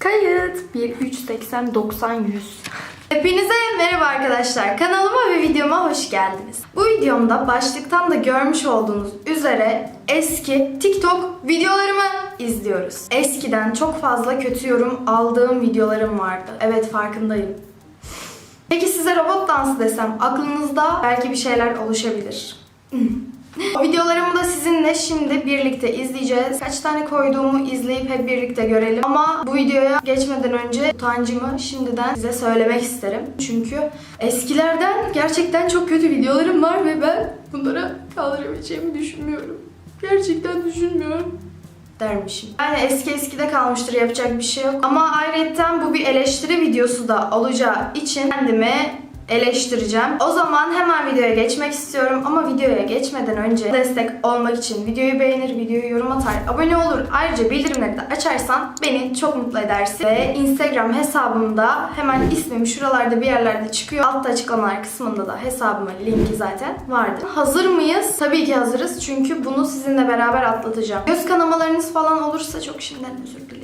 Kayıt 1 3 80 90 100. Hepinize merhaba arkadaşlar. Kanalıma ve videoma hoş geldiniz. Bu videomda başlıktan da görmüş olduğunuz üzere eski TikTok videolarımı izliyoruz. Eskiden çok fazla kötü yorum aldığım videolarım vardı. Evet farkındayım. Peki size robot dansı desem aklınızda belki bir şeyler oluşabilir. Videolarımı da sizinle şimdi birlikte izleyeceğiz. Kaç tane koyduğumu izleyip hep birlikte görelim. Ama bu videoya geçmeden önce utancımı şimdiden size söylemek isterim. Çünkü eskilerden gerçekten çok kötü videolarım var ve ben bunlara kaldırabileceğimi düşünmüyorum. Gerçekten düşünmüyorum dermişim. Yani eski eskide kalmıştır yapacak bir şey yok. Ama ayrıca bu bir eleştiri videosu da olacağı için kendime eleştireceğim. O zaman hemen videoya geçmek istiyorum ama videoya geçmeden önce destek olmak için videoyu beğenir, videoyu yorum atar, abone olur. Ayrıca bildirimleri de açarsan beni çok mutlu edersin. Ve Instagram hesabımda hemen ismim şuralarda bir yerlerde çıkıyor. Altta açıklamalar kısmında da hesabımın linki zaten vardı. Hazır mıyız? Tabii ki hazırız çünkü bunu sizinle beraber atlatacağım. Göz kanamalarınız falan olursa çok şimdiden özür diliyorum.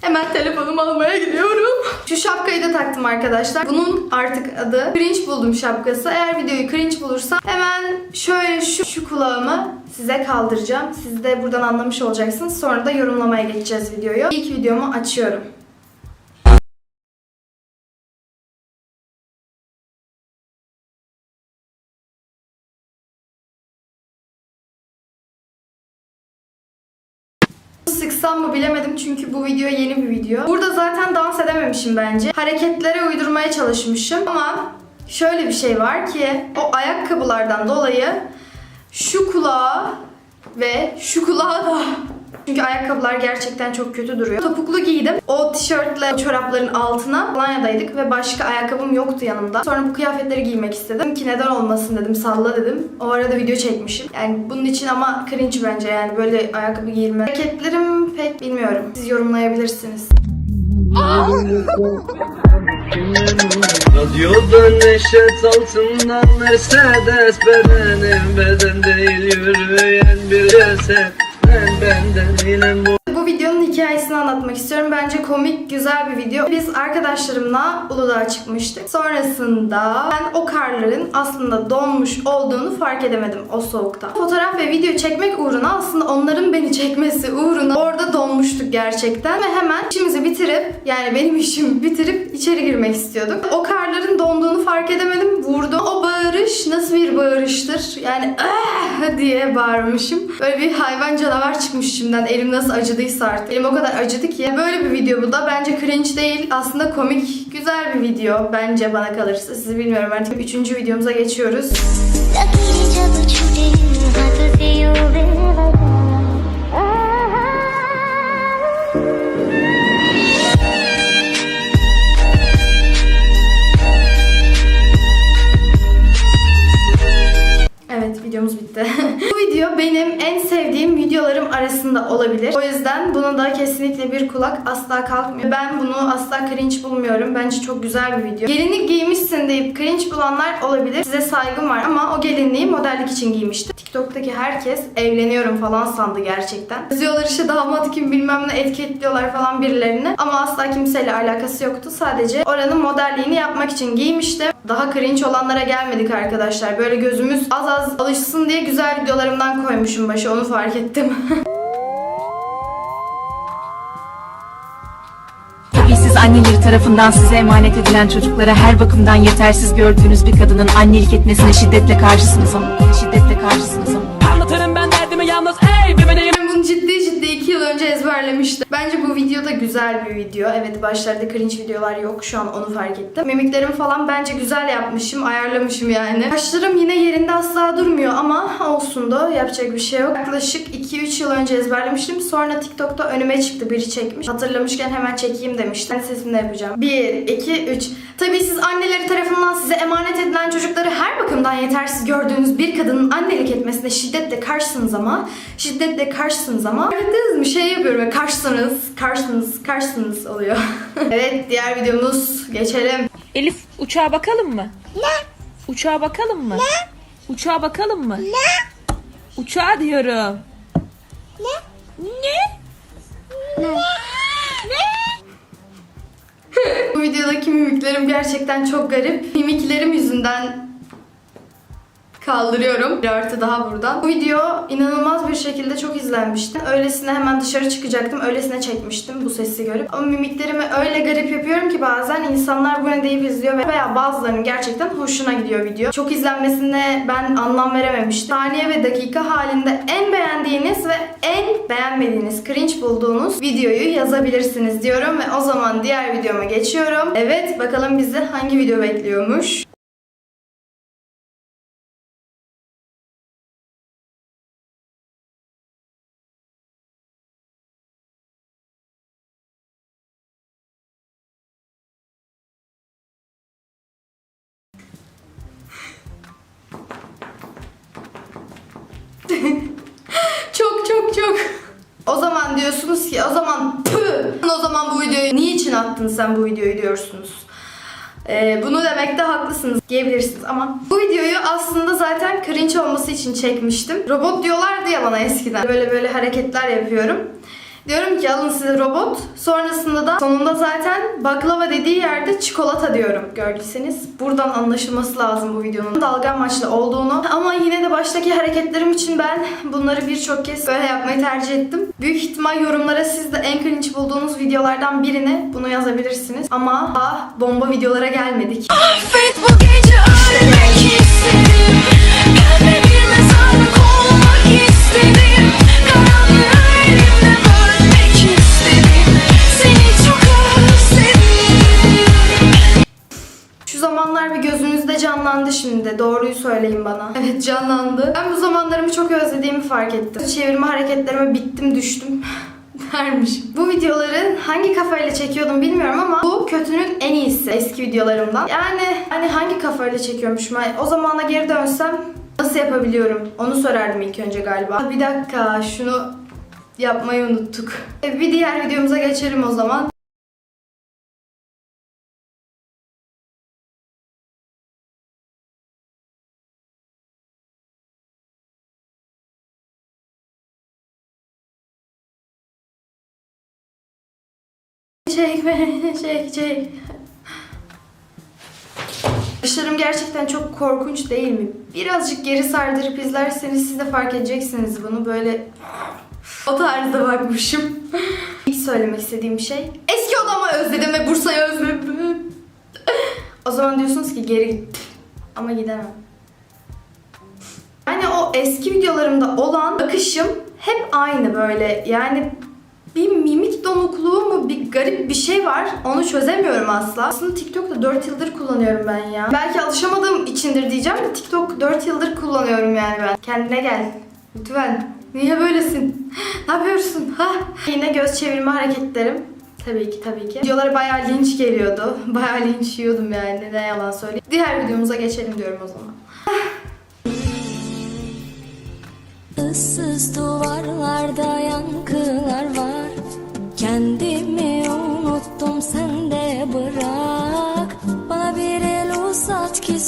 Hemen telefonumu almaya gidiyorum. Şu şapkayı da taktım arkadaşlar. Bunun artık adı cringe buldum şapkası. Eğer videoyu cringe bulursa hemen şöyle şu, şu kulağımı size kaldıracağım. Siz de buradan anlamış olacaksınız. Sonra da yorumlamaya geçeceğiz videoyu. İlk videomu açıyorum. Sıksam mı bilemedim çünkü bu video yeni bir video. Burada zaten dans edememişim bence. Hareketlere uydurmaya çalışmışım ama şöyle bir şey var ki o ayakkabılardan dolayı şu kulağa ve şu kulağa da çünkü ayakkabılar gerçekten çok kötü duruyor. Topuklu giydim. O tişörtle çorapların altına Alanya'daydık ve başka ayakkabım yoktu yanımda. Sonra bu kıyafetleri giymek istedim. Ki neden olmasın dedim. Salla dedim. O arada video çekmişim. Yani bunun için ama cringe bence yani böyle ayakkabı giyilme. Hareketlerim pek bilmiyorum. Siz yorumlayabilirsiniz. Radyoda neşet altında Mercedes bedenim beden değil yürüyen bir ceset Ben benden yine bu hikayesini anlatmak istiyorum. Bence komik, güzel bir video. Biz arkadaşlarımla Uludağ'a çıkmıştık. Sonrasında ben o karların aslında donmuş olduğunu fark edemedim o soğukta. Fotoğraf ve video çekmek uğruna aslında onların beni çekmesi uğruna orada donmuştuk gerçekten. Ve hemen işimizi bitirip yani benim işimi bitirip içeri girmek istiyorduk. O karların donduğunu fark edemedim. Vurdum. O bağırış nasıl bir bağırıştır? Yani "Ah!" diye bağırmışım. Böyle bir hayvan canavar çıkmış içimden. Elim nasıl acıdıysa artık. Elim o kadar acıdı ki. Böyle bir video bu da. Bence cringe değil. Aslında komik, güzel bir video. Bence bana kalırsa. Sizi bilmiyorum artık. Üçüncü videomuza geçiyoruz. Olabilir. O yüzden buna da kesinlikle bir kulak asla kalkmıyor. Ben bunu asla cringe bulmuyorum. Bence çok güzel bir video. Gelinlik giymişsin deyip cringe bulanlar olabilir. Size saygım var ama o gelinliği modellik için giymiştim. TikTok'taki herkes evleniyorum falan sandı gerçekten. Yazıyorlar işte damat kim bilmem ne etiketliyorlar falan birilerini. Ama asla kimseyle alakası yoktu. Sadece oranın modelliğini yapmak için giymiştim. Daha cringe olanlara gelmedik arkadaşlar. Böyle gözümüz az az alışsın diye güzel videolarımdan koymuşum başa onu fark ettim. siz anneleri tarafından size emanet edilen çocuklara her bakımdan yetersiz gördüğünüz bir kadının annelik etmesine şiddetle karşısınız ama şiddetle karşısınız ama. Anlatırım ben derdimi yalnız benim Ben bunu ciddi ciddi 2 yıl önce ezberlemiştim. Bence bu video da güzel bir video. Evet başlarda cringe videolar yok. Şu an onu fark ettim. Mimiklerim falan bence güzel yapmışım. Ayarlamışım yani. Kaşlarım yine yerinde asla durmuyor ama olsun da yapacak bir şey yok. Yaklaşık 2-3 yıl önce ezberlemiştim. Sonra TikTok'ta önüme çıktı biri çekmiş. Hatırlamışken hemen çekeyim demiştim. Ben sesini de yapacağım. 1, 2, 3. Tabii siz anneleri tarafından size emanet edilen çocukları her bakımdan yetersiz gördüğünüz bir kadının annelik etmesine şiddetle karşısınız ama şiddetle karşısınız ama Gördünüz mü şey yapıyorum ya karşısınız karşısınız karşısınız oluyor. evet diğer videomuz geçelim. Elif uçağa bakalım mı? Ne? Uçağa bakalım mı? Ne? Uçağa bakalım mı? Ne? Uçağa diyorum. Ne? Ne? Ne? Ne? Bu videodaki mimiklerim gerçekten çok garip. Mimiklerim yüzünden kaldırıyorum. Bir artı daha buradan. Bu video inanılmaz bir şekilde çok izlenmişti. Öylesine hemen dışarı çıkacaktım. Öylesine çekmiştim bu sesi görüp. Ama mimiklerimi öyle garip yapıyorum ki bazen insanlar bu ne deyip izliyor ve- veya bazılarının gerçekten hoşuna gidiyor video. Çok izlenmesine ben anlam verememiştim. Saniye ve dakika halinde en beğendiğiniz ve en beğenmediğiniz, cringe bulduğunuz videoyu yazabilirsiniz diyorum ve o zaman diğer videoma geçiyorum. Evet bakalım bizi hangi video bekliyormuş. Diyorsunuz ki o zaman püh. O zaman bu videoyu niçin attın sen bu videoyu diyorsunuz. Ee, bunu demekte haklısınız diyebilirsiniz ama bu videoyu aslında zaten cringe olması için çekmiştim. Robot diyorlardı ya bana eskiden. Böyle böyle hareketler yapıyorum. Diyorum ki alın size robot. Sonrasında da sonunda zaten baklava dediği yerde çikolata diyorum gördüyseniz. Buradan anlaşılması lazım bu videonun dalga amaçlı olduğunu. Ama yine de baştaki hareketlerim için ben bunları birçok kez böyle yapmayı tercih ettim. Büyük ihtimal yorumlara siz de en cringe bulduğunuz videolardan birine bunu yazabilirsiniz. Ama daha bomba videolara gelmedik. Affet bu gece ölmek fark ettim. Çevirme hareketlerime bittim düştüm. dermiş. Bu videoları hangi kafayla çekiyordum bilmiyorum ama bu kötünün en iyisi eski videolarımdan. Yani hani hangi kafayla çekiyormuşum? O zamana geri dönsem nasıl yapabiliyorum? Onu sorardım ilk önce galiba. Bir dakika şunu yapmayı unuttuk. E, Bir diğer videomuza geçelim o zaman. Çek beni, çek çek. Başlarım gerçekten çok korkunç değil mi? Birazcık geri sardırıp izlerseniz siz de fark edeceksiniz bunu böyle o tarzda bakmışım. İlk söylemek istediğim şey eski odamı özledim ve Bursa'yı özledim. o zaman diyorsunuz ki geri git. Ama gidemem. Yani o eski videolarımda olan akışım hep aynı böyle. Yani bir mimik bir garip bir şey var. Onu çözemiyorum asla. Aslında TikTok'ta 4 yıldır kullanıyorum ben ya. Belki alışamadığım içindir diyeceğim de TikTok 4 yıldır kullanıyorum yani ben. Kendine gel. Lütfen. Niye böylesin? ne yapıyorsun? Ha? Yine göz çevirme hareketlerim. Tabii ki tabii ki. Videoları bayağı linç geliyordu. Bayağı linç yiyordum yani. Ne yalan söyleyeyim. Diğer videomuza geçelim diyorum o zaman. Issız duvarlarda yankılar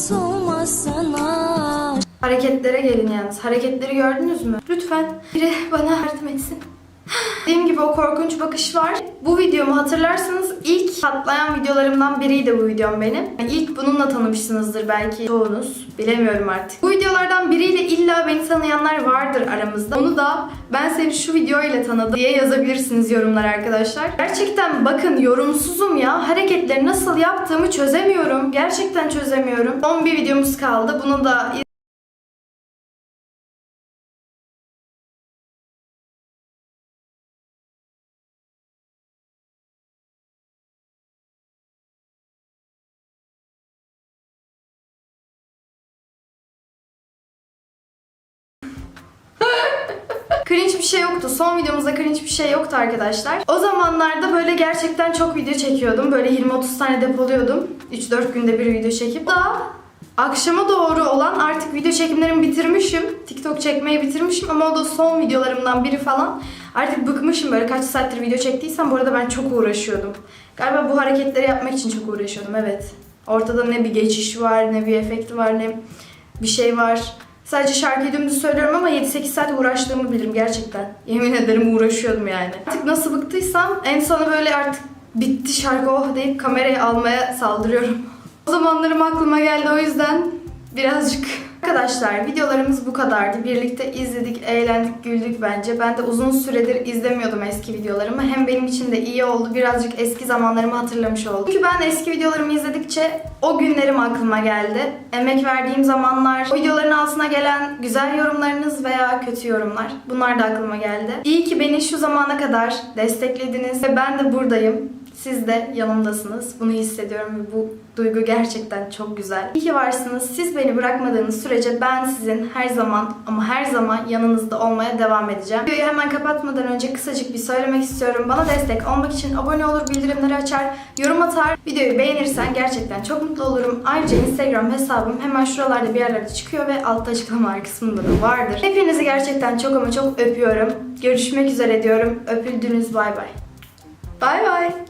ki soğumasına Hareketlere gelin yalnız. Hareketleri gördünüz mü? Lütfen biri bana yardım etsin. Dediğim gibi o korkunç bakış var. Bu videomu hatırlarsanız ilk patlayan videolarımdan biriydi bu videom benim. Yani ilk bununla tanımışsınızdır belki çoğunuz. Bilemiyorum artık. Bu videolardan biriyle illa beni tanıyanlar vardır aramızda. Onu da ben seni şu videoyla tanıdım diye yazabilirsiniz yorumlar arkadaşlar. Gerçekten bakın yorumsuzum ya. Hareketleri nasıl yaptığımı çözemiyorum. Gerçekten çözemiyorum. Son bir videomuz kaldı. Bunu da Cringe bir şey yoktu. Son videomuzda cringe bir şey yoktu arkadaşlar. O zamanlarda böyle gerçekten çok video çekiyordum. Böyle 20-30 tane depoluyordum. 3-4 günde bir video çekip. Da akşama doğru olan artık video çekimlerimi bitirmişim. TikTok çekmeyi bitirmişim ama o da son videolarımdan biri falan. Artık bıkmışım böyle kaç saattir video çektiysem. Bu arada ben çok uğraşıyordum. Galiba bu hareketleri yapmak için çok uğraşıyordum evet. Ortada ne bir geçiş var, ne bir efekt var, ne bir şey var. Sadece şarkıyı dümdüz söylüyorum ama 7-8 saat uğraştığımı bilirim gerçekten. Yemin ederim uğraşıyordum yani. Artık nasıl bıktıysam en sona böyle artık bitti şarkı oh deyip kamerayı almaya saldırıyorum. O zamanlarım aklıma geldi o yüzden birazcık. Arkadaşlar videolarımız bu kadardı. Birlikte izledik, eğlendik, güldük bence. Ben de uzun süredir izlemiyordum eski videolarımı. Hem benim için de iyi oldu. Birazcık eski zamanlarımı hatırlamış oldum. Çünkü ben eski videolarımı izledikçe o günlerim aklıma geldi. Emek verdiğim zamanlar, o videoların altına gelen güzel yorumlarınız veya kötü yorumlar. Bunlar da aklıma geldi. İyi ki beni şu zamana kadar desteklediniz ve ben de buradayım. Siz de yanımdasınız. Bunu hissediyorum ve bu duygu gerçekten çok güzel. İyi ki varsınız. Siz beni bırakmadığınız sürece ben sizin her zaman ama her zaman yanınızda olmaya devam edeceğim. Videoyu hemen kapatmadan önce kısacık bir söylemek istiyorum. Bana destek olmak için abone olur, bildirimleri açar, yorum atar. Videoyu beğenirsen gerçekten çok mutlu olurum. Ayrıca Instagram hesabım hemen şuralarda bir yerlerde çıkıyor ve altta açıklamalar kısmında da vardır. Hepinizi gerçekten çok ama çok öpüyorum. Görüşmek üzere diyorum. Öpüldünüz bay bay. Bay bay.